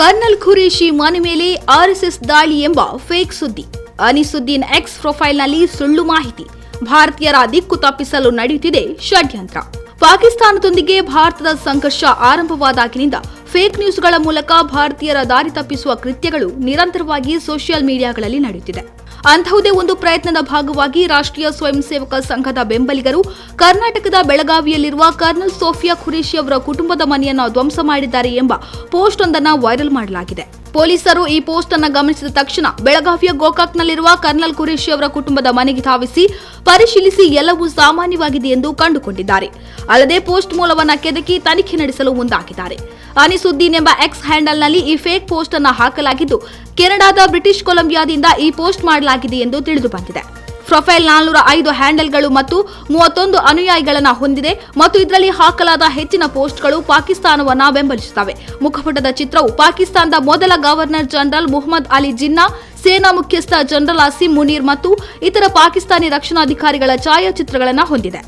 Kernel Qureshi ಮನೆ ಮೇಲೆ RSS ದಾಳಿ ಎಂಬ ಫೇಕ್ ಸುದ್ದಿ. ಅನಿಸುದ್ದೀನ್ ಎಕ್ಸ್ ಪ್ರೊಫೈಲ್ನಲ್ಲಿ ಸುಳ್ಳು ಮಾಹಿತಿ. ಭಾರತೀಯರ ದಿಕ್ಕು ತಪ್ಪಿಸಲು ನಡೆಯುತ್ತಿದೆ ಷಡ್ಯಂತ್ರ. ಪಾಕಿಸ್ತಾನದೊಂದಿಗೆ ಭಾರತದ ಸಂಘರ್ಷ ಆರಂಭವಾದಾಗಿನಿಂದ ಫೇಕ್ ನ್ಯೂಸ್ಗಳ ಮೂಲಕ ಭಾರತೀಯರ ದಾರಿ ತಪ್ಪಿಸುವ ಕೃತ್ಯಗಳು ನಿರಂತರವಾಗಿ ಸೋಷಿಯಲ್ ಮೀಡಿಯಾಗಳಲ್ಲಿ ನಡೆಯುತ್ತಿದೆ. ಅಂತಹುದೇ ಒಂದು ಪ್ರಯತ್ನದ ಭಾಗವಾಗಿ ರಾಷ್ಟ್ರೀಯ ಸ್ವಯಂ ಸೇವಕ ಸಂಘದ ಬೆಂಬಲಿಗರು ಕರ್ನಾಟಕದ ಬೆಳಗಾವಿಯಲ್ಲಿರುವ ಕರ್ನಲ್ ಸೋಫಿಯಾ ಖುರೇಶಿ ಅವರ ಕುಟುಂಬದ ಮನೆಯನ್ನು ಧ್ವಂಸ ಮಾಡಿದ್ದಾರೆ ಎಂಬ ಪೋಸ್ಟ್ ಒಂದನ್ನು ವೈರಲ್ ಮಾಡಲಾಗಿದೆ. ಪೊಲೀಸರು ಈ ಪೋಸ್ಟ್ ಅನ್ನು ಗಮನಿಸಿದ ತಕ್ಷಣ ಬೆಳಗಾವಿಯ ಗೋಕಾಕ್ನಲ್ಲಿರುವ ಕರ್ನಲ್ ಖುರೇಶಿ ಅವರ ಕುಟುಂಬದ ಮನೆಗೆ ಧಾವಿಸಿ ಪರಿಶೀಲಿಸಿ ಎಲ್ಲವೂ ಸಾಮಾನ್ಯವಾಗಿದೆ ಎಂದು ಕಂಡುಕೊಂಡಿದ್ದಾರೆ. ಅಲ್ಲದೆ ಪೋಸ್ಟ್ ಮೂಲವನ್ನು ಕೆದಕಿ ತನಿಖೆ ನಡೆಸಲು ಮುಂದಾಗಿದ್ದಾರೆ. ಅನಿಸುದ್ದೀನ್ ಎಂಬ ಎಕ್ಸ್ ಹ್ಯಾಂಡಲ್ನಲ್ಲಿ ಈ ಫೇಕ್ ಪೋಸ್ಟ್ ಅನ್ನು ಹಾಕಲಾಗಿದ್ದು, ಕೆನಡಾದ ಬ್ರಿಟಿಷ್ ಕೊಲಂಬಿಯಾದಿಂದ ಈ ಪೋಸ್ಟ್ ಮಾಡಲಾಗಿದೆ ಎಂದು ತಿಳಿದು ಬಂದಿದೆ ಪ್ರೊಫೈಲ್ ನಾಲ್ನೂರ ಐದು ಹ್ಯಾಂಡಲ್ಗಳು ಮತ್ತು ಮೂವತ್ತೊಂದು ಅನುಯಾಯಿಗಳನ್ನು ಹೊಂದಿದೆ ಮತ್ತು ಇದರಲ್ಲಿ ಹಾಕಲಾದ ಹೆಚ್ಚಿನ ಪೋಸ್ಟ್ಗಳು ಪಾಕಿಸ್ತಾನವನ್ನು ಬೆಂಬಲಿಸುತ್ತವೆ. ಮುಖಪುಟದ ಚಿತ್ರವು ಪಾಕಿಸ್ತಾನದ ಮೊದಲ ಗವರ್ನರ್ ಜನರಲ್ ಮುಹಮ್ಮದ್ ಅಲಿ ಜಿನ್ನಾ, ಸೇನಾ ಮುಖ್ಯಸ್ಥ ಜನರಲ್ ಅಸೀಂ ಮುನೀರ್ ಮತ್ತು ಇತರ ಪಾಕಿಸ್ತಾನಿ ರಕ್ಷಣಾಧಿಕಾರಿಗಳ ಛಾಯಾಚಿತ್ರಗಳನ್ನು ಹೊಂದಿದೆ.